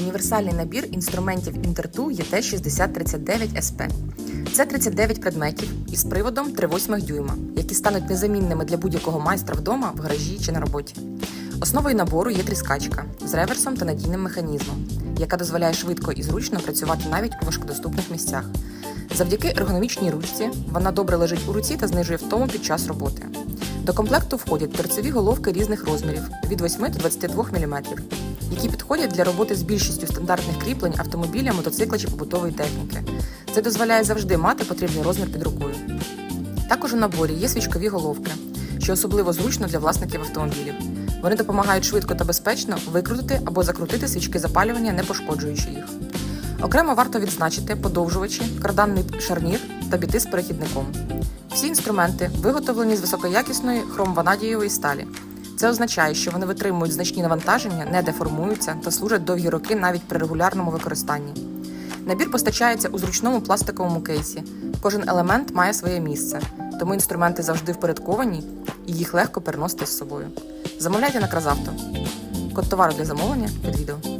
Універсальний набір інструментів Інтерту єт 6039 СП. Це 39 предметів із приводом 3,8 дюйма, які стануть незамінними для будь-якого майстра вдома, в гаражі чи на роботі. Основою набору є тріскачка з реверсом та надійним механізмом, яка дозволяє швидко і зручно працювати навіть у важкодоступних місцях. Завдяки ергономічній ручці вона добре лежить у руці та знижує втому під час роботи. До комплекту входять торцеві головки різних розмірів від 8 до 22 мм, які підходять для роботи з більшістю стандартних кріплень автомобіля, мотоцикла чи побутової техніки. Це дозволяє завжди мати потрібний розмір під рукою. Також у наборі є свічкові головки, що особливо зручно для власників автомобілів. Вони допомагають швидко та безпечно викрутити або закрутити свічки запалювання, не пошкоджуючи їх. Окремо варто відзначити подовжувачі, карданний шарнір та біти з перехідником. Всі інструменти виготовлені з високоякісної хромванадієвої сталі. Це означає, що вони витримують значні навантаження, не деформуються та служать довгі роки навіть при регулярному використанні. Набір постачається у зручному пластиковому кейсі. Кожен елемент має своє місце, тому інструменти завжди впорядковані і їх легко переносити з собою. Замовляйте на Кразавто. Код товару для замовлення під відео.